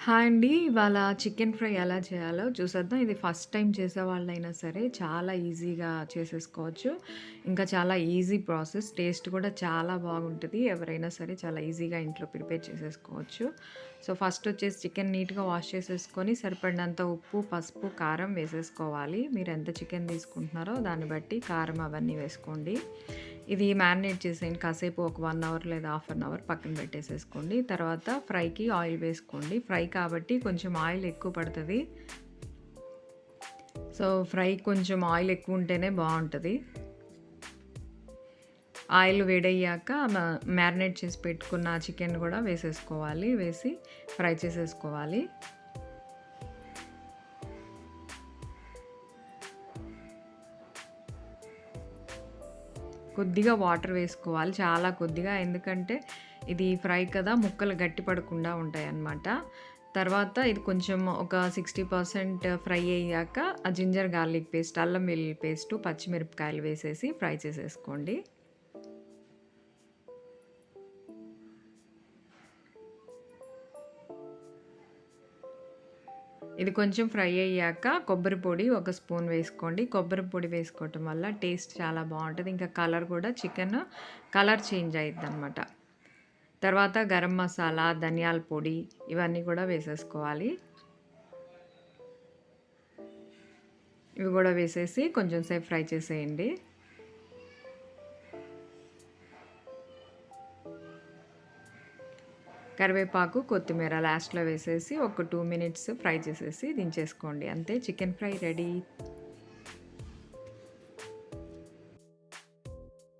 Hi అండి. ఇవాళ chicken fry ఎలా చేయాలో చూసేద్దాం. ఇది ఫస్ట్ టైం చేసే వాళ్ళైనా సరే చాలా ఈజీగా చేసేసుకోవచ్చు. ఇంకా చాలా ఈజీ ప్రాసెస్. టేస్ట్ కూడా చాలా బాగుంటుంది ఎవరైనా సరే చాలా ఈజీగా ఇంట్లో ప్రిపేర్ చేసేసుకోవచ్చు. సో, ఫస్ట్ వచ్చేసి చికెన్ నీట్‌గా వాష్ చేసేసుకొని సరిపడినంత ఉప్పు, పసుపు, కారం వేసేసుకోవాలి. మీరు ఎంత చికెన్ తీసుకుంటున్నారో దాన్ని బట్టి కారం అవన్నీ వేసుకోండి. ఇది మ్యారినేట్ చేసేయండి. కాసేపు ఒక వన్ అవర్ లేదా హాఫ్ అన్ అవర్ పక్కన పెట్టేసేసుకోండి. తర్వాత ఫ్రైకి ఆయిల్ వేసుకోండి. ఫ్రై కాబట్టి కొంచెం ఆయిల్ ఎక్కువ పడుతుంది సో, ఫ్రై కొంచెం ఆయిల్ ఎక్కువ ఉంటేనే బాగుంటుంది ఆయిల్ వేడయ్యాక మ్యారినేట్ చేసి పెట్టుకున్న చికెన్ కూడా వేసేసుకోవాలి. వేసి ఫ్రై చేసేసుకోవాలి. కొద్దిగా వాటర్ వేసుకోవాలి. చాలా కొద్దిగా. ఎందుకంటే ఇది ఫ్రై కదా! ముక్కలు గట్టి పడకుండా ఉంటాయి అన్నమాట తర్వాత ఇది కొంచెం ఒక 60% ఫ్రై అయ్యాక ఆ జింజర్ గార్లిక్ పేస్ట్, అల్లం వెల్లుల్లి పేస్ట్ పచ్చిమిరపకాయలు వేసేసి ఫ్రై చేసేసుకోండి. ఇది కొంచెం ఫ్రై అయ్యాక కొబ్బరి పొడి ఒక స్పూన్ వేసుకోండి. కొబ్బరి పొడి వేసుకోవటం వల్ల టేస్ట్ చాలా బాగుంటుంది ఇంకా కలర్ కూడా చికెన్ కలర్ చేంజ్ అయిద్దనమాట. తర్వాత గరం మసాలా, ధనియాల పొడి ఇవన్నీ కూడా వేసేసుకోవాలి. ఇవి కూడా వేసేసి కొంచెం సేపు ఫ్రై చేసేయండి. కరివేపాకు, కొత్తిమీర లాస్ట్‌లో వేసేసి ఒక టూ మినిట్స్ ఫ్రై చేసేసి దించేసుకోండి. అంతే చికెన్ ఫ్రై రెడీ.